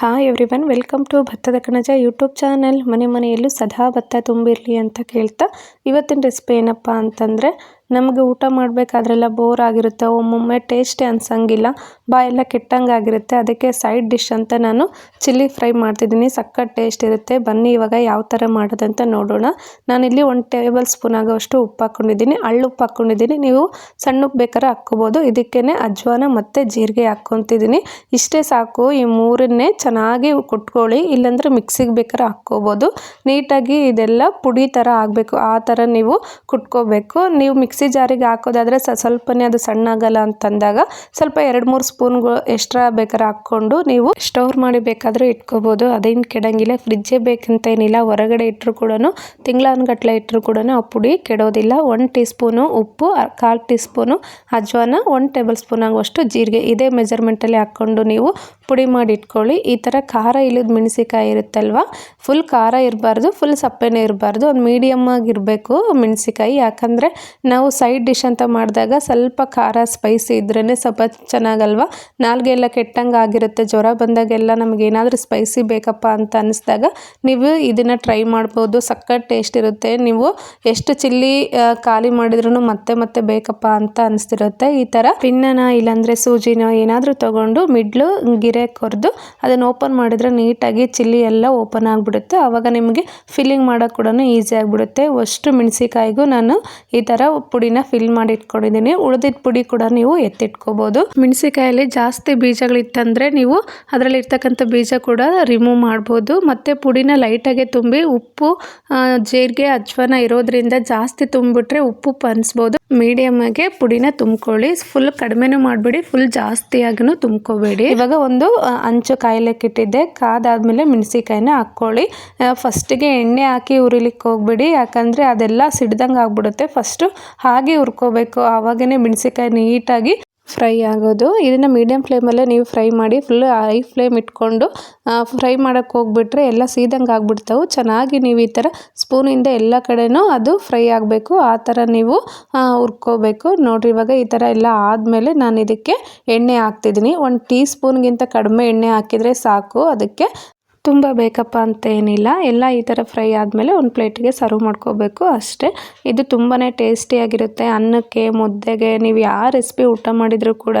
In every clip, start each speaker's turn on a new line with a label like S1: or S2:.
S1: Hi everyone welcome to ಭತ್ತದ ಕಣಜ YouTube channel ಮನೆ ಮನೆಯಲ್ಲೂ ಸದಾ ಭತ್ತ ತುಂಬಿರಲಿ ಅಂತ ಕೇಳ್ತಾ. ಇವತ್ತಿನ ರೆಸಿಪಿ ಏನಪ್ಪ ಅಂತಂದರೆ ನಮಗೆ ಊಟ ಮಾಡಬೇಕಾದ್ರೆಲ್ಲ ಬೋರ್ ಆಗಿರುತ್ತೆ, ಒಮ್ಮೊಮ್ಮೆ ಟೇಸ್ಟೇ ಅನ್ಸಂಗಿಲ್ಲ, ಬಾಯೆಲ್ಲ ಕೆಟ್ಟಂಗೆ ಆಗಿರುತ್ತೆ. ಅದಕ್ಕೆ ಸೈಡ್ ಡಿಶ್ ಅಂತ ನಾನು ಚಿಲ್ಲಿ ಫ್ರೈ ಮಾಡ್ತಿದ್ದೀನಿ. ಸಖತ್ ಟೇಸ್ಟ್ ಇರುತ್ತೆ. ಬನ್ನಿ ಇವಾಗ ಯಾವ ಥರ ಮಾಡೋದಂತ ನೋಡೋಣ. ನಾನಿಲ್ಲಿ ಒಂದು ಟೇಬಲ್ ಸ್ಪೂನ್ ಆಗೋಷ್ಟು ಉಪ್ಪು ಹಾಕ್ಕೊಂಡಿದ್ದೀನಿ ಹಳ್ಳು ಉಪ್ಪು ಹಾಕ್ಕೊಂಡಿದ್ದೀನಿ ನೀವು ಸಣ್ಣ ಉಪ್ಪು ಬೇಕಾದ್ರೆ ಹಾಕ್ಕೋಬೋದು. ಇದಕ್ಕೇ ಅಜ್ವಾನ ಮತ್ತು ಜೀರಿಗೆ ಹಾಕ್ಕೊತಿದ್ದೀನಿ. ಇಷ್ಟೇ ಸಾಕು. ಈ ಮೂರನ್ನೇ ಚೆನ್ನಾಗಿ ಕುಟ್ಕೊಳ್ಳಿ. ಇಲ್ಲಾಂದರೆ ಮಿಕ್ಸಿಗೆ ಬೇಕಾದ್ರೆ ಹಾಕ್ಕೋಬೋದು. ನೀಟಾಗಿ ಇದೆಲ್ಲ ಪುಡಿ ಥರ ಆಗಬೇಕು. ಆ ಥರ ನೀವು ಕುಟ್ಕೋಬೇಕು. ನೀವು ಮಿಕ್ಸಿ ಮಿಕ್ಸಿ ಜಾರಿಗೆ ಹಾಕೋದಾದರೆ ಸ ಸ್ವಲ್ಪನೇ ಅದು ಸಣ್ಣ ಆಗಲ್ಲ ಅಂತಂದಾಗ ಸ್ವಲ್ಪ ಎರಡು ಮೂರು ಸ್ಪೂನ್ಗಳು ಎಕ್ಸ್ಟ್ರಾ ಬೇಕಾದ್ರೆ ಹಾಕ್ಕೊಂಡು ನೀವು ಸ್ಟೋರ್ ಮಾಡಿ ಬೇಕಾದರೂ ಇಟ್ಕೋಬೋದು. ಅದೇನು ಕೆಡಂಗಿಲ್ಲ. ಫ್ರಿಜ್ಜೇ ಬೇಕಂತ ಏನಿಲ್ಲ. ಹೊರಗಡೆ ಇಟ್ಟರು ಕೂಡ ತಿಂಗಳಾನ್ಗಟ್ಲೆ ಇಟ್ಟರು ಕೂಡ ಆ ಪುಡಿ ಕೆಡೋದಿಲ್ಲ. ಒನ್ ಟೀ ಸ್ಪೂನು ಉಪ್ಪು ಕಾಲು ಟೀ ಸ್ಪೂನು ಅಜ್ವಾನ ಒನ್ ಟೇಬಲ್ ಸ್ಪೂನ್ ಆಗುವಷ್ಟು ಜೀರಿಗೆ. ಇದೇ ಮೆಜರ್ಮೆಂಟಲ್ಲಿ ಹಾಕ್ಕೊಂಡು ನೀವು ಪುಡಿ ಮಾಡಿ ಇಟ್ಕೊಳ್ಳಿ. ಈ ಥರ ಖಾರ ಇಲ್ಲದ ಮೆಣಸಿಕಾಯಿ ಇರುತ್ತಲ್ವ? ಫುಲ್ ಖಾರ ಇರಬಾರ್ದು, ಫುಲ್ ಸಪ್ಪೆನೇ ಇರಬಾರ್ದು. ಒಂದು ಮೀಡಿಯಮ್ ಆಗಿರಬೇಕು ಮೆಣಸಿಕಾಯಿ ಯಾಕಂದರೆ ನಾವು ಸೈಡ್ ಡಿಶ್ ಅಂತ ಮಾಡಿದಾಗ ಸ್ವಲ್ಪ ಖಾರ ಸ್ಪೈಸಿ ಇದ್ರೇ ಸ್ವಲ್ಪ ಚೆನ್ನಾಗಲ್ವ? ನಾಲ್ಗೆ ಎಲ್ಲ ಕೆಟ್ಟಂಗೆ ಆಗಿರುತ್ತೆ. ಜ್ವರ ಬಂದಾಗೆಲ್ಲ ನಮ್ಗೆ ಏನಾದರೂ ಸ್ಪೈಸಿ ಬೇಕಪ್ಪ ಅಂತ ಅನ್ನಿಸ್ದಾಗ ನೀವು ಇದನ್ನು ಟ್ರೈ ಮಾಡ್ಬೋದು. ಸಕ್ಕತ್ ಟೇಸ್ಟ್ ಇರುತ್ತೆ. ನೀವು ಎಷ್ಟು ಚಿಲ್ಲಿ ಖಾಲಿ ಮಾಡಿದ್ರೂ ಮತ್ತೆ ಮತ್ತೆ ಬೇಕಪ್ಪ ಅಂತ ಅನಿಸ್ತಿರುತ್ತೆ. ಈ ಥರ ಪಿನ್ನನ ಇಲ್ಲಾಂದರೆ ಸೂಜಿನ ಏನಾದರೂ ತೊಗೊಂಡು ಮಿಡ್ಲು ಗಿರೆ ಕೊರೆದು ಅದನ್ನು ಓಪನ್ ಮಾಡಿದ್ರೆ ನೀಟಾಗಿ ಚಿಲ್ಲಿ ಎಲ್ಲ ಓಪನ್ ಆಗಿಬಿಡುತ್ತೆ. ಆವಾಗ ನಿಮಗೆ ಫಿಲ್ಲಿಂಗ್ ಮಾಡೋಕ್ಕೆ ಕೂಡ ಈಸಿ ಆಗಿಬಿಡುತ್ತೆ. ಅಷ್ಟು ಮೆಣಸಿಕಾಯಿಗೂ ನಾನು ಈ ಥರ ಪುಡಿನ ಫಿಲ್ ಮಾಡಿ ಇಟ್ಕೊಂಡಿದ್ದೀನಿ ಉಳಿದಿದ್ದ ಪುಡಿ ಕೂಡ ನೀವು ಎತ್ತಿಟ್ಕೋಬಹುದು ಮೆಣಸಿಕಾಯಲ್ಲಿ ಜಾಸ್ತಿ ಬೀಜಗಳಿತ್ತಂದರೆ ನೀವು ಅದರಲ್ಲಿ ಇರ್ತಕ್ಕಂಥ ಬೀಜ ಕೂಡ ರಿಮೂವ್ ಮಾಡಬಹುದು ಮತ್ತೆ ಪುಡಿನ ಲೈಟಾಗೆ ತುಂಬಿ ಉಪ್ಪು ಜೀರಿಗೆ ಅಜ್ವಾನ ಇರೋದ್ರಿಂದ ಜಾಸ್ತಿ ತುಂಬಿಬಿಟ್ರೆ ಉಪ್ಪು ಪನ್ಸ್ಬೋದು. ಮೀಡಿಯಂ ಆಗಿ ಪುಡಿನ ತುಂಬ್ಕೊಳ್ಳಿ. ಫುಲ್ ಕಡಿಮೆನೂ ಮಾಡಬೇಡಿ ಫುಲ್ ಜಾಸ್ತಿಯಾಗೂ ತುಂಬ್ಕೋಬೇಡಿ. ಇವಾಗ ಒಂದು ಅಂಚು ಕಾಯ್ಲಿಕ್ಕೆ ಇಟ್ಟಿದ್ದೆ. ಕಾದಾದ್ಮೇಲೆ ಮೆಣಸಿಕಾಯಿನ ಹಾಕ್ಕೊಳ್ಳಿ. ಫಸ್ಟಿಗೆ ಎಣ್ಣೆ ಹಾಕಿ ಉರಿಲಿಕ್ಕೆ ಹೋಗ್ಬೇಡಿ. ಯಾಕಂದ್ರೆ ಅದೆಲ್ಲ ಸಿಡ್ದಂಗೆ ಆಗ್ಬಿಡುತ್ತೆ. ಫಸ್ಟು ಹಾಗೆ ಹುರ್ಕೋಬೇಕು. ಆವಾಗೇ ಮೆಣಸಿಕಾಯಿ ನೀಟಾಗಿ ಫ್ರೈ ಆಗೋದು. ಇದನ್ನು ಮೀಡಿಯಮ್ ಫ್ಲೇಮಲ್ಲೇ ನೀವು ಫ್ರೈ ಮಾಡಿ ಫುಲ್ ಹೈ ಫ್ಲೇಮ್ ಇಟ್ಕೊಂಡು ಫ್ರೈ ಮಾಡೋಕ್ಕೆ ಹೋಗ್ಬಿಟ್ರೆ ಎಲ್ಲ ಸೀದಂಗೆ ಆಗ್ಬಿಡ್ತಾವೆ. ಚೆನ್ನಾಗಿ ನೀವು ಈ ಥರ ಸ್ಪೂನಿಂದ ಎಲ್ಲ ಕಡೆಯೂ ಅದು ಫ್ರೈ ಆಗಬೇಕು. ಆ ಥರ ನೀವು ಹುರ್ಕೋಬೇಕು. ನೋಡಿರಿ ಇವಾಗ ಈ ಥರ ಎಲ್ಲ ಆದಮೇಲೆ ನಾನು ಇದಕ್ಕೆ ಎಣ್ಣೆ ಹಾಕ್ತಿದ್ದೀನಿ ಒಂದು ಟೀ ಸ್ಪೂನ್ಗಿಂತ ಕಡಿಮೆ ಎಣ್ಣೆ ಹಾಕಿದರೆ ಸಾಕು. ಅದಕ್ಕೆ ತುಂಬ ಬೇಕಪ್ಪ ಅಂತ ಏನಿಲ್ಲ. ಎಲ್ಲ ಈ ಥರ ಫ್ರೈ ಆದಮೇಲೆ ಒಂದು ಪ್ಲೇಟಿಗೆ ಸರ್ವ್ ಮಾಡ್ಕೋಬೇಕು ಅಷ್ಟೇ. ಇದು ತುಂಬಾ ಟೇಸ್ಟಿಯಾಗಿರುತ್ತೆ ಅನ್ನಕ್ಕೆ, ಮುದ್ದೆಗೆ ನೀವು ಯಾವ ರೆಸಿಪಿ ಊಟ ಮಾಡಿದರೂ ಕೂಡ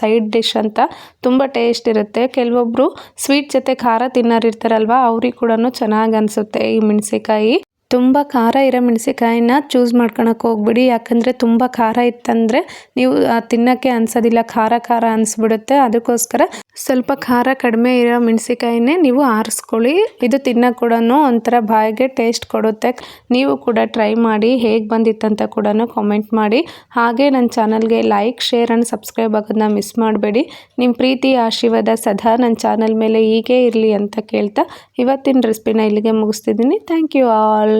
S1: ಸೈಡ್ ಡಿಶ್ ಅಂತ ತುಂಬ ಟೇಸ್ಟ್ ಇರುತ್ತೆ. ಕೆಲವೊಬ್ಬರು ಸ್ವೀಟ್ ಜೊತೆ ಖಾರ ತಿನ್ನೋರು ಇರ್ತಾರಲ್ವ ಅವ್ರಿಗೆ ಕೂಡ ಚೆನ್ನಾಗಿ ಅನಿಸುತ್ತೆ ಈ ಮೆಣಸಿಕಾಯಿ ತುಂಬ ಖಾರ ಇರೋ ಮೆಣಸಿಕಾಯಿನ ಚೂಸ್ ಮಾಡ್ಕೊಳಕ್ಕೆ ಹೋಗ್ಬಿಡಿ. ಯಾಕಂದರೆ ತುಂಬ ಖಾರ ಇತ್ತಂದರೆ ನೀವು ತಿನ್ನೋಕ್ಕೆ ಅನ್ಸೋದಿಲ್ಲ. ಖಾರ ಖಾರ ಅನಿಸ್ಬಿಡುತ್ತೆ. ಅದಕ್ಕೋಸ್ಕರ ಸ್ವಲ್ಪ ಖಾರ ಕಡಿಮೆ ಇರೋ ಮೆಣಸಿಕಾಯಿನೇ ನೀವು ಆರಿಸ್ಕೊಳ್ಳಿ. ಇದು ತಿನ್ನೋಕೆ ಕೂಡ ಒಂಥರ ಬಾಯಿಗೆ ಟೇಸ್ಟ್ ಕೊಡುತ್ತೆ. ನೀವು ಕೂಡ ಟ್ರೈ ಮಾಡಿ, ಹೇಗೆ ಬಂದಿತ್ತಂತ ಕೂಡ ಕಾಮೆಂಟ್ ಮಾಡಿ. ಹಾಗೆ ನನ್ನ ಚಾನಲ್ಗೆ ಲೈಕ್ ಶೇರ್ ಆ್ಯಂಡ್ ಸಬ್ಸ್ಕ್ರೈಬ್ ಆಗೋದನ್ನ ಮಿಸ್ ಮಾಡಬೇಡಿ. ನಿಮ್ಮ ಪ್ರೀತಿ ಆಶೀರ್ವಾದ ಸದಾ ನನ್ನ ಚಾನಲ್ ಮೇಲೆ ಹೀಗೆ ಇರಲಿ ಅಂತ ಕೇಳ್ತಾ ಇವತ್ತಿನ ರೆಸಿಪಿನ ಇಲ್ಲಿಗೆ ಮುಗಿಸ್ತಿದ್ದೀನಿ. Thank you all